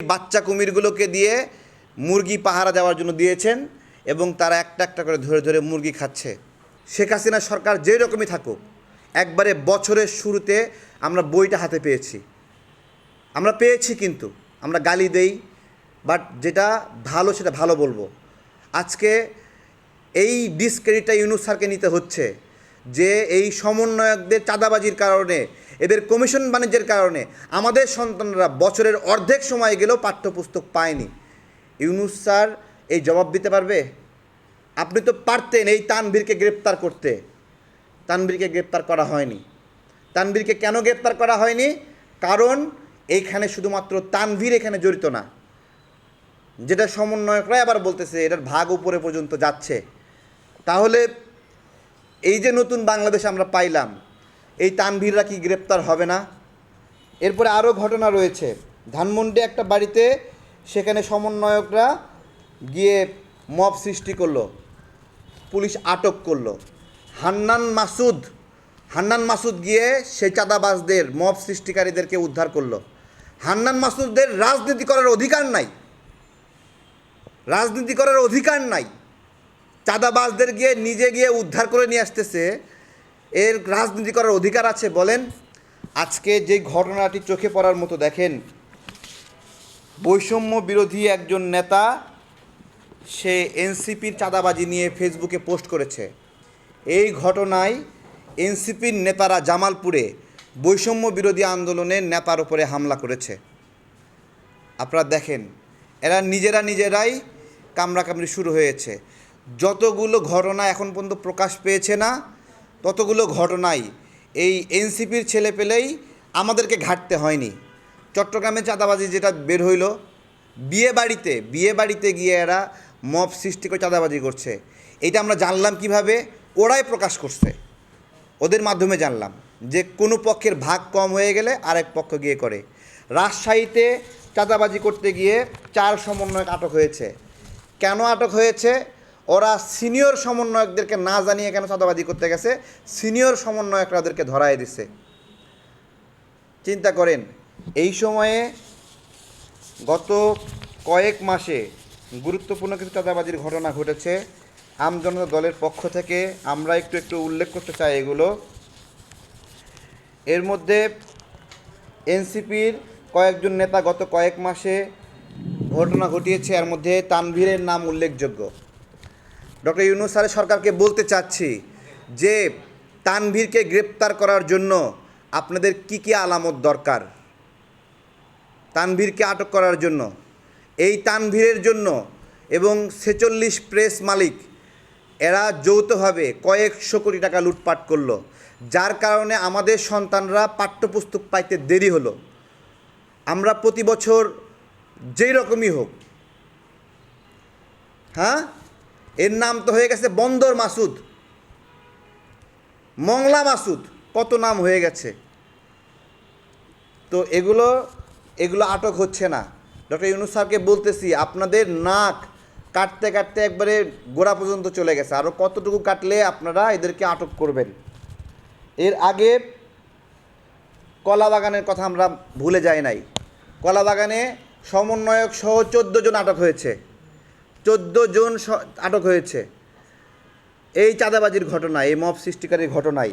বাচ্চা কুমিরগুলোকে দিয়ে মুরগি পাহারা দেওয়ার জন্য দিয়েছেন এবং তারা একটা একটা করে ধরে ধরে মুরগি খাচ্ছে। শেখ হাসিনা সরকার যে রকমই থাকুক, একবারে বছরের শুরুতে আমরা বইটা হাতে পেয়েছি। আমরা পেয়েছি কিন্তু, আমরা গালি দেই বাট যেটা ভালো সেটা ভালো বলব। আজকে এই ডিসক্রেডিটটা ইউনুস স্যারকে নিতে হচ্ছে যে এই সমন্বয়কদের চাঁদাবাজির কারণে এদের কমিশন বাণিজ্যের কারণে আমাদের সন্তানরা বছরের অর্ধেক সময় গেলেও পাঠ্যপুস্তক পায়নি। ইউনুস স্যার এই জবাব দিতে পারবে? আপনি তো পারতেন এই তানভীরকে গ্রেপ্তার করতে। তানভীরকে গ্রেপ্তার করা হয়নি। তানভীরকে কেন গ্রেপ্তার করা হয়নি? কারণ এইখানে শুধুমাত্র তানভীর এখানে জড়িত না। যেটা সমন্বয়করাই আবার বলতেছে, এটার ভাগ উপরে পর্যন্ত যাচ্ছে। তাহলে এই যে নতুন বাংলাদেশ আমরা পাইলাম এই তানভীররা কি গ্রেপ্তার হবে না? এরপরে আরও ঘটনা রয়েছে। ধানমন্ডি একটা বাড়িতে সেখানে সমন্বয়করা গিয়ে মব সৃষ্টি করল। পুলিশ আটক করল। হান্নান মাসুদ হান্নান মাসুদ গিয়ে সেই চাঁদাবাজদের, মব সৃষ্টিকারীদেরকে উদ্ধার করল। হান্নান মাসুদদের রাজনীতি করার অধিকার নাই। রাজনীতি করার অধিকার নাই। চাঁদাবাজদের গিয়ে নিজে গিয়ে উদ্ধার করে নিয়ে আসতেছে এর রাজনীতি করার অধিকার আছে, বলেন। আজকে যে ঘটনাটি চোখে পড়ার মতো, দেখেন। বৈষম্য বিরোধী একজন নেতা, সে এনসিপির চাঁদাবাজি নিয়ে ফেসবুকে পোস্ট করেছে। এই ঘটনায় এনসিপির নেতারা জামালপুরে বৈষম্য বিরোধী আন্দোলনের নেতার উপরে হামলা করেছে। আপনারা দেখেন, এরা নিজেরা নিজেরাই কামড়াকামড়ি শুরু হয়েছে। যতগুলো ঘটনা এখন পর্যন্ত প্রকাশ পেয়েছে না ততগুলো ঘটনাই এই এনসিপির ছেলে পেলেই আমাদেরকে ঘাটতে হয়নি। চট্টগ্রামে চাঁদাবাজি যেটা বের হইল, বিয়ে বাড়িতে বিয়ে বাড়িতে গিয়ে এরা মব সৃষ্টি করে চাঁদাবাজি করছে। এটা আমরা জানলাম কীভাবে? ওরাই প্রকাশ করছে। ওদের মাধ্যমে জানলাম যে কোনো পক্ষের ভাগ কম হয়ে গেলে আরেক পক্ষ গিয়ে করে। রাজশাহীতে চাঁদাবাজি করতে গিয়ে চার সমন্বয়ক আটক হয়েছে। কেন আটক হয়েছে? ওরা সিনিয়র সমন্বয়কদেরকে না জানিয়ে কেন চাঁদাবাজি করতে গেছে? সিনিয়র সমন্বয়করা ওদেরকে ধরায় দিছে। চিন্তা করেন, এই সময়ে গত কয়েক মাসে গুরুত্বপূর্ণ কিছু চাঁদাবাজির ঘটনা ঘটেছে। আমজনতা দলের পক্ষ থেকে আমরা একটু একটু উল্লেখ করতে চাই এগুলো। এর মধ্যে এনসিপির কয়েকজন নেতা গত কয়েক মাসে ঘটনা ঘটিয়েছে। এর মধ্যে তানভীরের নাম উল্লেখযোগ্য। ডক্টর ইউনুস স্যারের সরকারকে বলতে চাচ্ছি যে তানভীরকে গ্রেপ্তার করার জন্য আপনাদের কি কি আলামত দরকার? তানভীরকে আটক করার জন্য। এই তানভীরের জন্য এবং ছেচল্লিশ প্রেস মালিক, এরা যৌথভাবে কয়েকশো কোটি টাকা লুটপাট করল, যার কারণে আমাদের সন্তানরা পাঠ্যপুস্তক পাইতে দেরি হলো। আমরা প্রতি বছর যেই রকমই হোক হ্যাঁ? এর নাম তো হয়ে গেছে বন্দর মাসুদ। মংলা মাসুদ, কত নাম হয়ে গেছে। তো এগুলো এগুলো আটক হচ্ছে না। ডক্টর ইউনুস স্যারকে বলতেছি, আপনাদের নাক কাটতে কাটতে একবারে গোড়া পর্যন্ত চলে গেছে। আরও কতটুকু কাটলে আপনারা এদেরকে আটক করবেন? এর আগে কলা বাগানের কথা আমরা ভুলে যাই নাই। কলা বাগানে সমন্বয়ক সহ চোদ্দ জন আটক হয়েছে। চোদ্দ জন আটক হয়েছে। এই চাঁদাবাজির ঘটনায় এই মব সৃষ্টিকারীর ঘটনায়।